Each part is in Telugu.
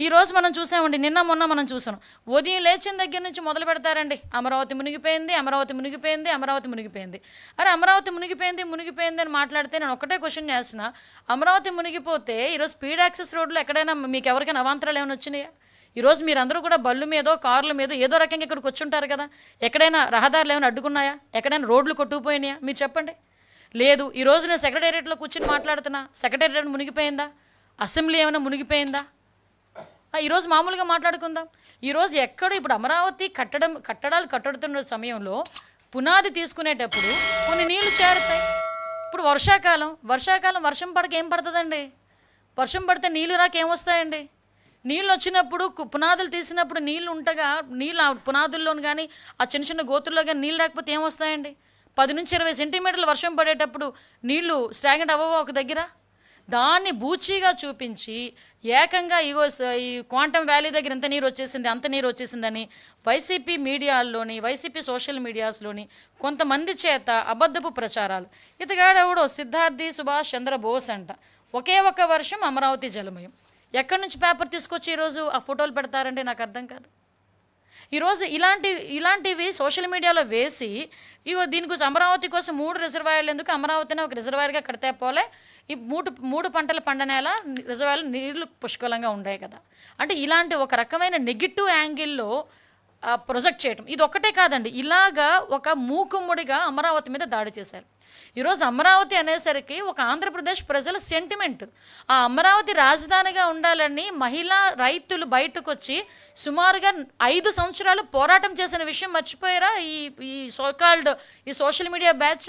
ఈరోజు మనం చూసామండి నిన్న మొన్న మనం చూసాం. ఉదయం లేచిన దగ్గర నుంచి మొదలు పెడతారండి. అమరావతి మునిగిపోయింది అమరావతి మునిగిపోయింది అమరావతి మునిగిపోయింది. అరే అమరావతి మునిగిపోయింది మునిగిపోయింది అని మాట్లాడితే నేను ఒకటే క్వశ్చన్ చేస్తున్నా. అమరావతి మునిగిపోతే ఈరోజు స్పీడ్ యాక్సెస్ రోడ్లో ఎక్కడైనా మీకు ఎవరికైనా అవాంతరాలు ఏమైనా వచ్చినాయా? ఈరోజు మీరందరూ కూడా బళ్ళు మీదో కార్ల మీద ఏదో రకంగా ఇక్కడికి వచ్చి ఉంటారు కదా. ఎక్కడైనా రహదారులు ఏమైనా అడ్డుకున్నాయా? ఎక్కడైనా రోడ్లు కొట్టుకుపోయినాయా? మీరు చెప్పండి. లేదు ఈరోజు నేను సెక్రటేరియట్లో కూర్చుని మాట్లాడుతున్నా. సెక్రటేరియట్ మునిగిపోయిందా? అసెంబ్లీ ఏమైనా మునిగిపోయిందా? ఈరోజు మామూలుగా మాట్లాడుకుందాం. ఈరోజు ఎక్కడ ఇప్పుడు అమరావతి కట్టడం కట్టడాలు కట్టడుతున్న సమయంలో పునాది తీసుకునేటప్పుడు కొన్ని నీళ్ళు చేరుతాయి. ఇప్పుడు వర్షాకాలం వర్షాకాలం వర్షం పడక ఏం పడుతుందండి? వర్షం పడితే నీళ్ళు రాక ఏమొస్తాయండి నీళ్ళు వచ్చినప్పుడు కు- పునాదులు తీసినప్పుడు నీళ్ళు ఉంటగా నీళ్ళు ఆ పునాదుల్లోను కానీ ఆ చిన్న చిన్న గోతుల్లో కానీ నీళ్ళు రాకపోతే ఏమొస్తాయండి పది నుంచి ఇరవై సెంటీమీటర్లు వర్షం పడేటప్పుడు నీళ్ళు స్టాగ్నెట్ అవ్వవా ఒక దగ్గర? దాన్ని బూచీగా చూపించి ఏకంగా ఇగో ఈ క్వాంటమ్ వ్యాలీ దగ్గర ఎంత నీరు వచ్చేసింది అంత నీరు వచ్చేసిందని వైసీపీ మీడియాల్లోని వైసీపీ సోషల్ మీడియాస్లోని కొంతమంది చేత అబద్ధపు ప్రచారాలు. ఇతగాడెవడో? సిద్ధార్థి సుభాష్ చంద్రబోస్ అంట. ఒకే ఒక్క వర్షం అమరావతి జలమయం. ఎక్కడి నుంచి పేపర్ తీసుకొచ్చి ఈరోజు ఆ ఫోటోలు పెడతారంటే నాకు అర్థం కాదు. ఈరోజు ఇలాంటి ఇలాంటివి సోషల్ మీడియాలో వేసి ఇగో దీని గురించి అమరావతి కోసం మూడు రిజర్వాయర్లు ఎందుకు అమరావతిని ఒక రిజర్వాయర్గా కడితే పోలే? ఈ మూడు మూడు పంటలు పండనేలా రిజర్వాయర్లు నీళ్ళు పుష్కలంగా ఉండే కదా. అంటే ఇలాంటి ఒక రకమైన నెగిటివ్ యాంగిల్లో ప్రొజెక్ట్ చేయటం. ఇది ఒక్కటే కాదండి. ఇలాగా ఒక మూకుమ్ముడిగా అమరావతి మీద దాడి చేశారు. ఈరోజు అమరావతి అనేసరికి ఒక ఆంధ్రప్రదేశ్ ప్రజల సెంటిమెంట్ ఆ అమరావతి రాజధానిగా ఉండాలని మహిళా రైతులు బయటకు వచ్చి సుమారుగా ఐదు సంవత్సరాలు పోరాటం చేసిన విషయం మర్చిపోయారా? ఈ ఈ సోకాల్డ్ ఈ సోషల్ మీడియా బ్యాచ్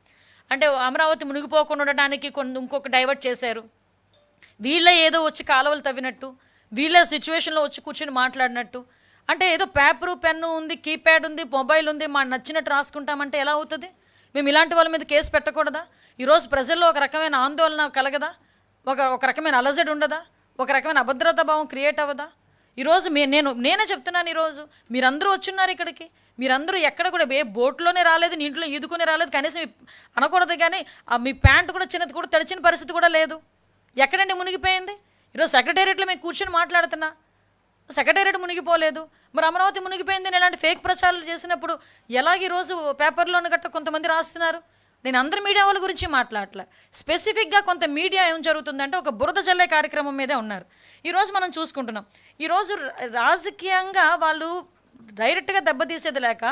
అంటే అమరావతి మునిగిపోకుండా ఉండడానికి కొన్ని ఇంకొక డైవర్ట్ చేశారు. వీళ్ళే ఏదో వచ్చి కాలువలు తవ్వినట్టు వీళ్ళే సిచ్యువేషన్లో వచ్చి కూర్చొని మాట్లాడినట్టు. అంటే ఏదో పేపరు పెన్ను ఉంది కీప్యాడ్ ఉంది మొబైల్ ఉంది మా నచ్చినట్టు రాసుకుంటామంటే ఎలా అవుతుంది? మేము ఇలాంటి వాళ్ళ మీద కేసు పెట్టకూడదా? ఈరోజు ప్రజల్లో ఒక రకమైన ఆందోళన కలగదా? ఒక ఒక రకమైన అలజడి ఉండదా? ఒక రకమైన అభద్రతా భావం క్రియేట్ అవ్వదా? ఈరోజు మే నేను నేనే చెప్తున్నాను ఈరోజు మీరందరూ వచ్చున్నారు ఇక్కడికి. మీరందరూ ఎక్కడ కూడా ఏ బోట్లోనే రాలేదు నీటిలో ఈదుకునే రాలేదు కనీసం అనకూడదు కానీ ఆ మీ ప్యాంట్ కూడా చిన్నది కూడా తడిచిన పరిస్థితి కూడా లేదు. ఎక్కడండి మునిగిపోయింది? ఈరోజు సెక్రటేరియట్లో మేము కూర్చొని మాట్లాడుతున్నా. సెక్రటేరియట్ మునిగిపోలేదు. మరి అమరావతి మునిగిపోయింది అని ఇలాంటి ఫేక్ ప్రచారాలు చేసినప్పుడు ఎలాగ ఈరోజు పేపర్లోని గట్ట కొంతమంది రాస్తున్నారు? నేను అందరి మీడియా వాళ్ళ గురించి మాట్లాడలే స్పెసిఫిక్గా కొంత మీడియా ఏం జరుగుతుందంటే ఒక బురద జల్లే కార్యక్రమం మీదే ఉన్నారు. ఈరోజు మనం చూసుకుంటున్నాం. ఈరోజు రాజకీయంగా వాళ్ళు డైరెక్ట్గా దెబ్బతీసేది లేక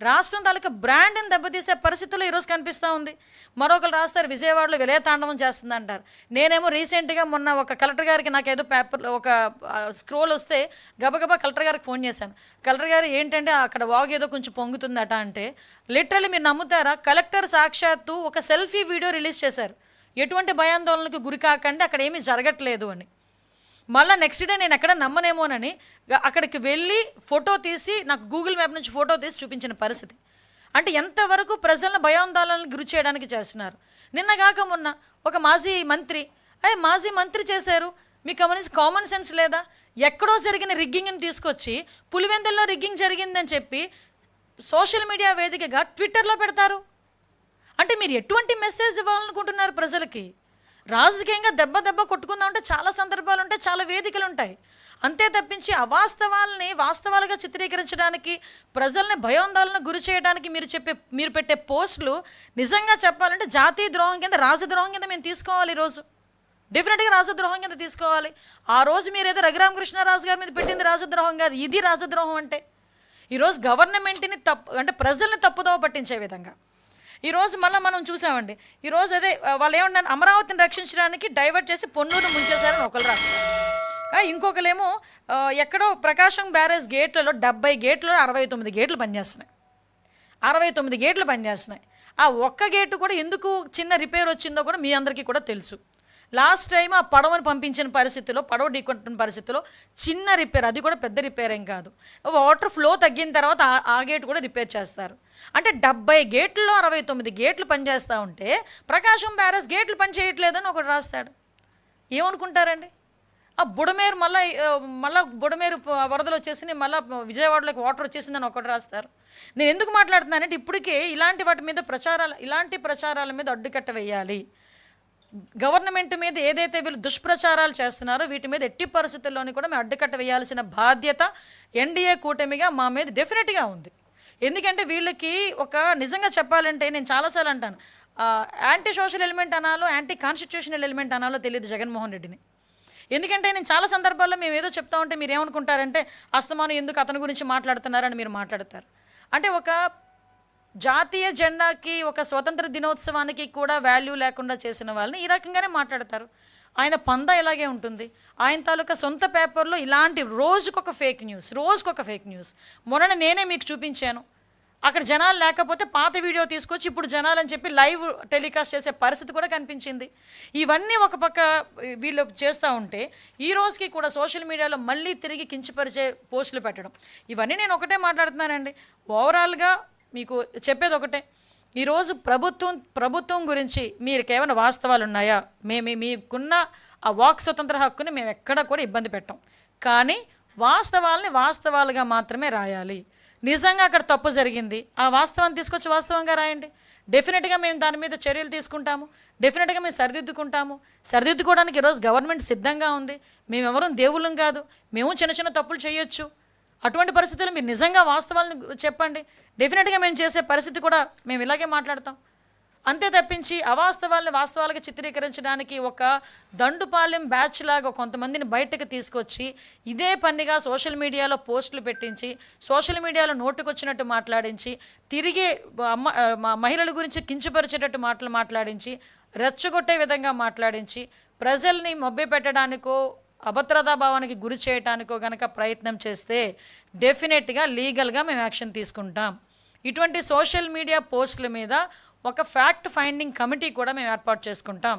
రాష్ట్రం తాలూకా బ్రాండ్ని దెబ్బతీసే పరిస్థితుల్లో ఈరోజు కనిపిస్తూ ఉంది. మరొకరు రాస్తారు విజయవాడలో విలయతాండవం చేస్తుంది అంటారు నేనేమో రీసెంట్గా మొన్న ఒక కలెక్టర్ గారికి నాకు ఏదో పేపర్ ఒక స్క్రోల్ వస్తే గబగబా కలెక్టర్ గారికి ఫోన్ చేశాను. కలెక్టర్ గారు ఏంటంటే అక్కడ వాగు ఏదో కొంచెం పొంగుతుందట అంటే లిటరల్లీ మీరు నమ్ముతారా? కలెక్టర్ సాక్షాత్తు ఒక సెల్ఫీ వీడియో రిలీజ్ చేశారు. ఎటువంటి భయాందోళనకు గురి కాకండి అక్కడ ఏమీ జరగట్లేదు అని. మళ్ళీ నెక్స్ట్ డే నేను ఎక్కడ నమ్మనేమోనని అక్కడికి వెళ్ళి ఫోటో తీసి నాకు గూగుల్ మ్యాప్ నుంచి ఫోటో తీసి చూపించిన పరిస్థితి. అంటే ఎంతవరకు ప్రజలను భయాందోళనలు గురి చేయడానికి చేస్తున్నారు. నిన్నగాక మొన్న ఒక మాజీ మంత్రి అదే మాజీ మంత్రి చేశారు? మీకు గమనించి కామన్ సెన్స్ లేదా? ఎక్కడో జరిగిన రిగ్గింగ్ని తీసుకొచ్చి పులివెందుల్లో రిగ్గింగ్ జరిగిందని చెప్పి సోషల్ మీడియా వేదికగా ట్విట్టర్లో పెడతారు. అంటే మీరు ఎటువంటి మెసేజ్ ఇవ్వాలనుకుంటున్నారు ప్రజలకి? రాజకీయంగా దెబ్బ దెబ్బ కొట్టుకుందాం అంటే చాలా సందర్భాలు ఉంటాయి చాలా వేదికలు ఉంటాయి అంతే తప్పించి అవాస్తవాలని వాస్తవాలుగా చిత్రీకరించడానికి ప్రజల్ని భయోందాలను గురి చేయడానికి మీరు చెప్పే మీరు పెట్టే పోస్టులు నిజంగా చెప్పాలంటే జాతీయ ద్రోహం కింద రాజద్రోహం కింద మేము తీసుకోవాలి ఈరోజు డెఫినెట్గా రాజద్రోహం కింద తీసుకోవాలి. ఆ రోజు మీరు ఏదో రఘురామకృష్ణరాజు గారి మీద పెట్టింది రాజద్రోహం కాదు ఇది రాజద్రోహం అంటే. ఈరోజు గవర్నమెంట్ని తప్పు అంటే ప్రజల్ని తప్పుదోవ పట్టించే విధంగా. ఈరోజు మళ్ళీ మనం చూసామండి. ఈరోజు అదే వాళ్ళు ఏమన్నా అమరావతిని రక్షించడానికి డైవర్ట్ చేసి పొన్నూరు ముంచేశారని ఒకరు రాస్తారు ఇంకొకలేమో ఎక్కడో ప్రకాశం బ్యారేజ్ గేట్లలో డెబ్బై గేట్లలో అరవై తొమ్మిది గేట్లు పనిచేస్తున్నాయి. అరవై తొమ్మిది గేట్లు పనిచేస్తున్నాయి. ఆ ఒక్క గేటు కూడా ఎందుకు చిన్న రిపేర్ వచ్చిందో కూడా మీ అందరికీ కూడా తెలుసు. లాస్ట్ టైం ఆ పడవను పంపించిన పరిస్థితిలో పడవ ఢీకొట్టిన పరిస్థితిలో చిన్న రిపేర్ అది కూడా పెద్ద రిపేర్ ఏం కాదు. వాటర్ ఫ్లో తగ్గిన తర్వాత ఆ- గేట్ కూడా రిపేర్ చేస్తారు. అంటే డెబ్బై గేట్లలో అరవై తొమ్మిది గేట్లు పనిచేస్తూ ఉంటే ప్రకాశం బ్యారేజ్ గేట్లు పనిచేయట్లేదని ఒకటి రాస్తాడు. ఏమనుకుంటారండి? ఆ బుడమేరు మళ్ళీ మళ్ళీ బుడమేరు వరదలు వచ్చేసి మళ్ళీ విజయవాడలోకి వాటర్ వచ్చేసిందని ఒకటి రాస్తారు. నేను ఎందుకు మాట్లాడుతున్నానంటే ఇప్పటికే ఇలాంటి వాటి మీద ప్రచారాలు ఇలాంటి ప్రచారాల మీద అడ్డుకట్ట వేయాలి. గవర్నమెంట్ మీద ఏదైతే వీళ్ళు దుష్ప్రచారాలు చేస్తున్నారో వీటి మీద ఎట్టి పరిస్థితుల్లోని కూడా మేము అడ్డుకట్ట వేయాల్సిన బాధ్యత ఎన్డీఏ కూటమిగా మా మీద డెఫినెట్గా ఉంది. ఎందుకంటే వీళ్ళకి ఒక నిజంగా చెప్పాలంటే నేను చాలాసార్లు అంటాను యాంటీ సోషల్ ఎలిమెంట్ అనాలో యాంటీ కాన్స్టిట్యూషనల్ ఎలిమెంట్ అనాలో తెలియదు జగన్మోహన్ రెడ్డిని. ఎందుకంటే నేను చాలా సందర్భాల్లో మేము ఏదో చెప్తా ఉంటే మీరు ఏమనుకుంటారంటే అస్తమానం ఎందుకు అతని గురించి మాట్లాడుతున్నారని మీరు మాట్లాడతారు. అంటే ఒక జాతీయ జెండాకి ఒక స్వతంత్ర దినోత్సవానికి కూడా వాల్యూ లేకుండా చేసిన వాళ్ళని ఈ రకంగానే మాట్లాడతారు. ఆయన పంద ఇలాగే ఉంటుంది? ఆయన తాలూకా సొంత పేపర్లో ఇలాంటి రోజుకొక ఫేక్ న్యూస్ రోజుకొక ఫేక్ న్యూస్ మొన్న నేనే మీకు చూపించాను. అక్కడ జనాలు లేకపోతే పాత వీడియో తీసుకొచ్చి ఇప్పుడు జనాలు అని చెప్పి లైవ్ టెలికాస్ట్ చేసే పరిస్థితి కూడా కనిపించింది. ఇవన్నీ ఒక పక్క వీళ్ళు చేస్తూ ఉంటే ఈ రోజుకి కూడా సోషల్ మీడియాలో మళ్ళీ తిరిగి కించపరిచే పోస్టులు పెట్టడం. ఇవన్నీ నేను ఒకటే మాట్లాడుతున్నానండి. ఓవరాల్గా మీకు చెప్పేది ఒకటే ఈరోజు ప్రభుత్వం ప్రభుత్వం గురించి మీరు కేవలం వాస్తవాలు ఉన్నాయా మేము మీకున్న ఆ వాక్ స్వతంత్ర హక్కుని మేము ఎక్కడ కూడా ఇబ్బంది పెట్టాం. కానీ వాస్తవాల్ని వాస్తవాలుగా మాత్రమే రాయాలి. నిజంగా అక్కడ తప్పు జరిగింది. ఆ వాస్తవాన్ని తీసుకొచ్చి వాస్తవంగా రాయండి. డెఫినెట్గా మేము దాని మీద చర్యలు తీసుకుంటాము. డెఫినెట్గా మేము సరిదిద్దుకుంటాము. సరిదిద్దుకోవడానికి ఈరోజు గవర్నమెంట్ సిద్ధంగా ఉంది. మేమెవరం దేవుళ్ళం కాదు. మేము చిన్న చిన్న తప్పులు చేయొచ్చు. అటువంటి పరిస్థితులు మీరు నిజంగా వాస్తవాలను చెప్పండి. డెఫినెట్గా మేము చేసే పరిస్థితి కూడా మేము ఇలాగే మాట్లాడతాం. అంతే తప్పించి అవాస్తవాల్ని వాస్తవాలుగా చిత్రీకరించడానికి ఒక దండుపాలెం బ్యాచ్ లాగా కొంతమందిని బయటకు తీసుకొచ్చి ఇదే పనిగా సోషల్ మీడియాలో పోస్టులు పెట్టించి సోషల్ మీడియాలో నోటుకొచ్చినట్టు మాట్లాడించి తిరిగి అమ్మ మా మహిళల గురించి కించపరిచేటట్టు మాటలు మాట్లాడించి రెచ్చగొట్టే విధంగా మాట్లాడించి ప్రజల్ని మభ్యపెట్టడానికో అభద్రతా భావానికి గురి చేయటానికో గనక ప్రయత్నం చేస్తే డెఫినెట్గా లీగల్గా మేము యాక్షన్ తీసుకుంటాం. ఇటువంటి సోషల్ మీడియా పోస్టుల మీద ఒక ఫ్యాక్ట్ ఫైండింగ్ కమిటీ కూడా మేము ఏర్పాటు చేసుకుంటాం.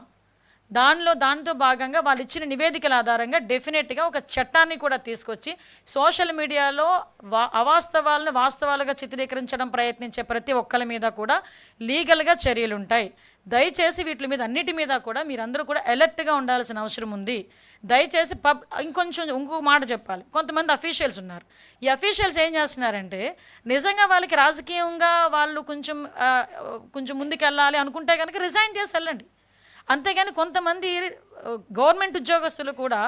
దానిలో దాంతో భాగంగా వాళ్ళు ఇచ్చిన నివేదికల ఆధారంగా డెఫినెట్గా ఒక చట్టాన్ని కూడా తీసుకొచ్చి సోషల్ మీడియాలో వా అవాస్తవాలను వాస్తవాలుగా చిత్రీకరించడం ప్రయత్నించే ప్రతి ఒక్కరి మీద కూడా లీగల్గా చర్యలు ఉంటాయి దయచేసి వీటి మీద అన్నిటి మీద కూడా మీరందరూ కూడా అలర్ట్గా ఉండాల్సిన అవసరం ఉంది. దయచేసి పబ్ ఇంకొంచెం ఇంకొక మాట చెప్పాలి. కొంతమంది అఫీషియల్స్ ఉన్నారు. ఈ అఫీషియల్స్ ఏం చేస్తున్నారంటే నిజంగా వాళ్ళకి రాజకీయంగా వాళ్ళు కొంచెం కొంచెం ముందుకెళ్ళాలి అనుకుంటే కనుక రిజైన్ చేసి వెళ్ళండి. అంతేగాని కొంతమంది గవర్నమెంట్ ఉద్యోగస్తులు కూడా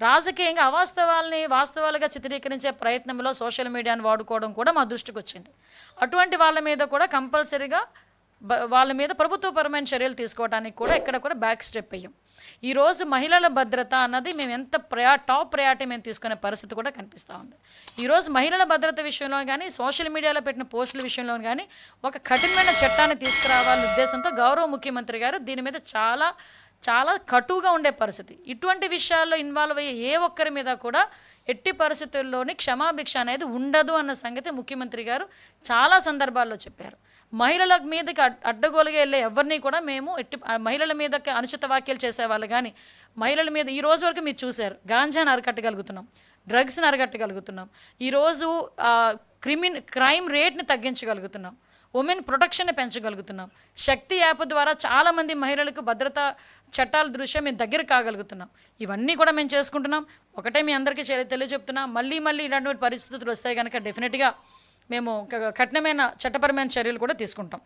రాజకీయంగా అవాస్తవాల్ని వాస్తవాలుగా చిత్రీకరించే ప్రయత్నంలో సోషల్ మీడియాను వాడుకోవడం కూడా మా దృష్టికి వచ్చింది అటువంటి వాళ్ళ మీద కూడా కంపల్సరీగా వాళ్ళ మీద ప్రభుత్వపరమైన చర్యలు తీసుకోవడానికి కూడా ఇక్కడ కూడా బ్యాక్ స్టెప్ అయ్యాం ఈరోజు మహిళల భద్రత అన్నది మేము ఎంత ప్రయా టాప్ ప్రయారిటీ మేము తీసుకునే పరిస్థితి కూడా కనిపిస్తూ ఉంది. ఈరోజు మహిళల భద్రత విషయంలో కానీ సోషల్ మీడియాలో పెట్టిన పోస్టుల విషయంలో కానీ ఒక కఠినమైన చట్టాన్ని తీసుకురావాలనే ఉద్దేశంతో గౌరవ ముఖ్యమంత్రి గారు దీని మీద చాలా చాలా కటువుగా ఉండే పరిస్థితి. ఇటువంటి విషయాల్లో ఇన్వాల్వ్ అయ్యే ఏ ఒక్కరి మీద కూడా ఎట్టి పరిస్థితుల్లోని క్షమాభిక్ష అనేది ఉండదు అన్న సంగతి ముఖ్యమంత్రి గారు చాలా సందర్భాల్లో చెప్పారు. మహిళల మీదకి అడ్- అడ్డగోలుగా వెళ్ళే ఎవరిని కూడా మేము ఎట్టి మహిళల మీదకి అనుచిత వ్యాఖ్యలు చేసేవాళ్ళు కానీ మహిళల మీద ఈ రోజు వరకు మీరు చూశారు గాంజాని అరికట్టగలుగుతున్నాం డ్రగ్స్ని అరికట్టగలుగుతున్నాం ఈరోజు క్రిమిన్ క్రైమ్ రేట్ని తగ్గించగలుగుతున్నాం. ఉమెన్ ప్రొటెక్షన్ పెంచగలుగుతున్నాం. శక్తి యాప్ ద్వారా చాలామంది మహిళలకు భద్రతా చట్టాల దృష్ట్యా మేము దగ్గర కాగలుగుతున్నాం. ఇవన్నీ కూడా మేము చేసుకుంటున్నాం. ఒకటే మీ అందరికీ చె- తెలియజెప్తున్నా మళ్ళీ మళ్ళీ ఇలాంటి పరిస్థితులు వస్తాయి కనుక డెఫినెట్గా మేము కఠినమైన చట్టపరమైన చర్యలు కూడా తీసుకుంటాం.